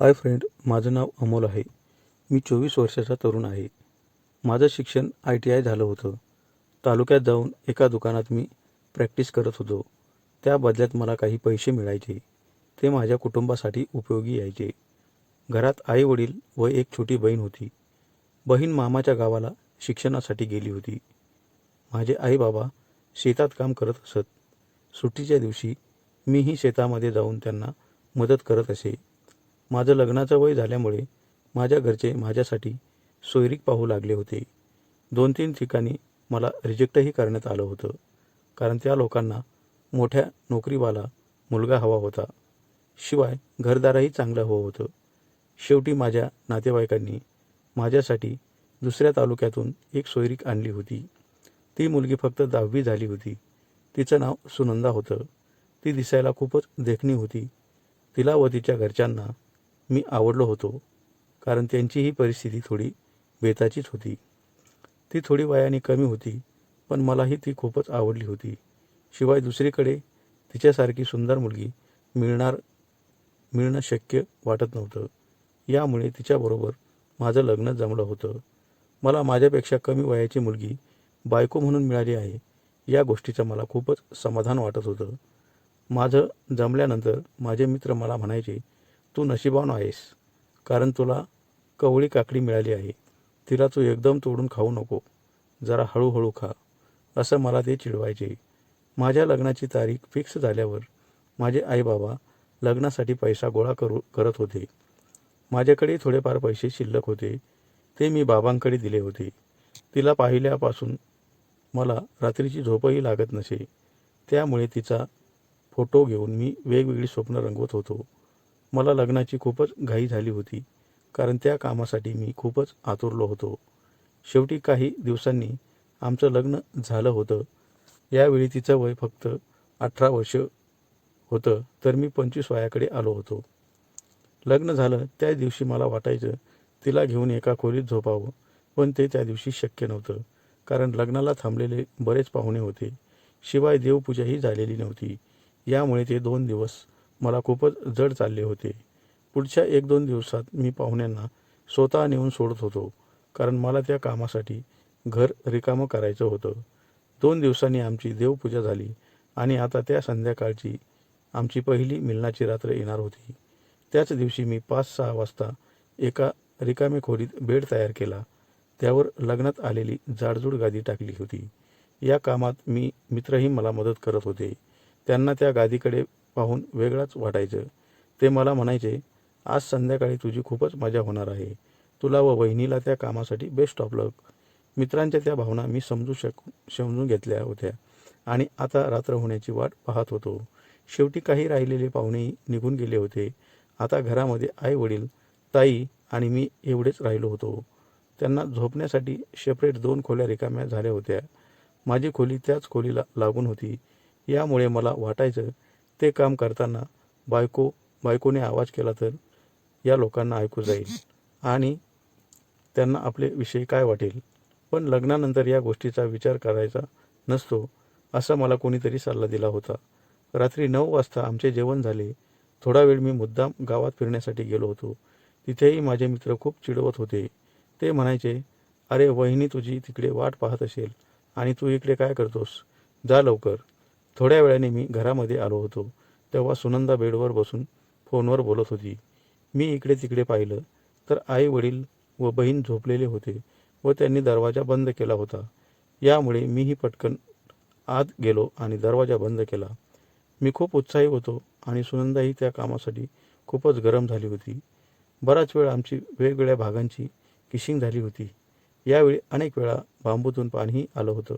Hi friend माझं नाव अमोल आहे. मी चोवीस वर्षाचा तरुण आहे. माझं शिक्षण आय टी आय झालं होतं. तालुक्यात जाऊन एका दुकानात मी प्रॅक्टिस करत होतो. त्या बदल्यात मला काही पैसे मिळायचे. ते माझ्या कुटुंबासाठी उपयोगी यायचे. घरात आई वडील व एक छोटी बहीण होती. बहीण मामाच्या गावाला शिक्षणासाठी गेली होती. माझे आई बाबा शेतात काम करत असत. सुट्टीच्या दिवशी मीही शेतामध्ये जाऊन त्यांना मदत करत असे. माझं लग्नाचं वय झाल्यामुळे माझ्या घरचे माझ्यासाठी सोयरीक पाहू लागले होते. दोन तीन ठिकाणी मला रिजेक्टही करण्यात आलं होतं. कारण त्या लोकांना मोठ्या नोकरीवाला मुलगा हवा होता. शिवाय घरदारही चांगलं हवं होतं. शेवटी माझ्या नातेवाईकांनी माझ्यासाठी दुसऱ्या तालुक्यातून एक सोयरीक आणली होती. ती मुलगी फक्त दहावी झाली होती. तिचं नाव सुनंदा होतं. ती दिसायला खूपच देखणी होती. तिला व तिच्या घरच्यांना मी आवडलो होतो कारण त्यांचीही परिस्थिती थोडी बेताचीच होती. ती थोडी वयाने कमी होती पण मलाही ती खूपच आवडली होती. शिवाय दुसरीकडे तिच्यासारखी सुंदर मुलगी मिळणार मिळणं शक्य वाटत नव्हतं. यामुळे तिच्याबरोबर माझं लग्न जमलं होतं. मला माझ्यापेक्षा कमी वयाची मुलगी बायको म्हणून मिळाली आहे या गोष्टीचं मला खूपच समाधान वाटत होतं. माझं जमल्यानंतर माझे मित्र मला म्हणायचे तू नशिबान आहेस कारण तुला कवळी काकडी मिळाली आहे. तिला तू एकदम तोडून खाऊ नको जरा हळूहळू खा असं मला ते चिडवायचे. माझ्या लग्नाची तारीख फिक्स झाल्यावर माझे आईबाबा लग्नासाठी पैसा गोळा करू करत होते. माझ्याकडे थोडेफार पैसे शिल्लक होते ते मी बाबांकडे दिले होते. तिला पाहिल्यापासून मला रात्रीची झोपही लागत नसे. त्यामुळे तिचा फोटो घेऊन मी वेगवेगळी स्वप्न रंगवत होतो. मला लग्नाची खूपच घाई झाली होती कारण त्या कामासाठी मी खूपच आतुरलो होतो. शेवटी काही दिवसांनी आमचं लग्न झालं होतं. यावेळी तिचं वय फक्त अठरा वर्ष होतं तर मी पंचवीस वयाकडे आलो होतो. लग्न झालं त्या दिवशी मला वाटायचं तिला घेऊन एका खोलीत झोपावं पण ते त्या दिवशी शक्य नव्हतं कारण लग्नाला थांबलेले बरेच पाहुणे होते. शिवाय देवपूजाही झालेली नव्हती. यामुळे ते दोन दिवस मला खूपच जड चालले होते. पुढच्या एक दोन दिवसात मी पाहुण्यांना स्वतः नेऊन सोडत होतो कारण मला त्या कामासाठी घर रिकामं करायचं होतं. दोन दिवसांनी आमची देवपूजा झाली आणि आता त्या संध्याकाळची आमची पहिली मिलनाची रात्र येणार होती. त्याच दिवशी मी पाच सहा वाजता एका रिकामे खोलीत बेड तयार केला. त्यावर लग्नात आलेली जाडजूड गादी टाकली होती. या कामात मी मित्रही मला मदत करत होते. त्यांना त्या गादीकडे पाहून वेगळाच वाटायचं. ते मला म्हणायचे आज संध्याकाळी तुझी खूपच मजा होणार आहे. तुला व वहिनीला त्या कामासाठी बेस्ट ऑफ लक मित्रांच्या त्या भावना मी समजू शक समजून घेतल्या होत्या. आणि आता रात्र होण्याची वाट पाहत होतो. शेवटी काही राहिलेले पाहुणेही निघून गेले होते. आता घरामध्ये आई वडील ताई आणि मी एवढेच राहिलो होतो. त्यांना झोपण्यासाठी सेपरेट दोन खोल्या रिकाम्या झाल्या होत्या. माझी खोली त्याच खोलीला लागून होती. यामुळे मला वाटायचं ते काम करताना बायको बायकोने आवाज केला तर या लोकांना ऐकू जाईल. आणि त्यांना आपले विषयी काय वाटेल? पण लग्नानंतर या गोष्टीचा विचार करायचा नसतो असा मला कोणीतरी सल्ला दिला होता. रात्री नऊ वाजता आमचे जेवण झाले. थोडा वेळ मी मुद्दाम गावात फिरण्यासाठी गेलो होतो. तिथेही माझे मित्र खूप चिडवत होते. ते म्हणायचे अरे वहिनी तुझी तिकडे वाट पाहत असेल आणि तू इकडे काय करतोस? जा लवकर. थोड्या वेळाने मी घरामध्ये आलो होतो. तेव्हा सुनंदा बेडवर बसून फोनवर बोलत होती. मी इकडे तिकडे पाहिलं तर आई वडील व बहीण झोपलेले होते व त्यांनी दरवाजा बंद केला होता. यामुळे मीही पटकन आत गेलो आणि दरवाजा बंद केला. मी खूप उत्साही होतो आणि सुनंदाही त्या कामासाठी खूपच गरम झाली होती. बराच वेळ आमची वेगवेगळ्या भागांची किशिंग झाली होती. यावेळी अनेक वेळा बांबूतून पाणीही आलं होतं.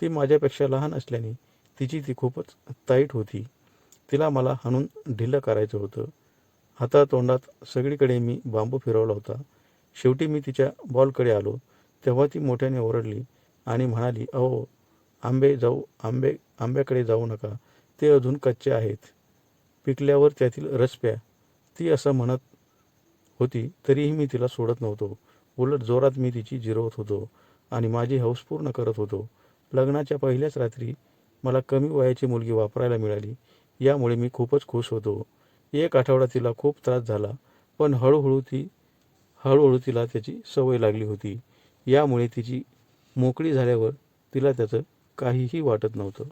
ती माझ्यापेक्षा लहान असल्याने तिची ती खूपच ताईट होती. तिला मला हाणून ढिल्लं करायचं होतं. हातातोंडात सगळीकडे मी बांबू फिरवला होता. शेवटी मी तिच्या बॉलकडे आलो. तेव्हा ती मोठ्याने ओरडली आणि म्हणाली अहो आंबे जाऊ आंबे आंब्याकडे जाऊ नका. ते अजून कच्चे आहेत. पिकल्यावर त्यातील रस प्या. ती असं म्हणत होती तरीही मी तिला सोडत नव्हतो. उलट जोरात मी तिची जिरवत होतो आणि माझी हौस पूर्ण करत होतो. लग्नाच्या पहिल्याच रात्री मला कमी वयाची मुलगी वापरायला मिळाली. यामुळे मी खूपच खुश होतो. एक आठवडा तिला खूप त्रास झाला पण हळूहळू ती हळूहळू तिला त्याची सवय लागली होती. यामुळे तिची मोकळी झाल्यावर तिला त्याचं काहीही वाटत नव्हतं.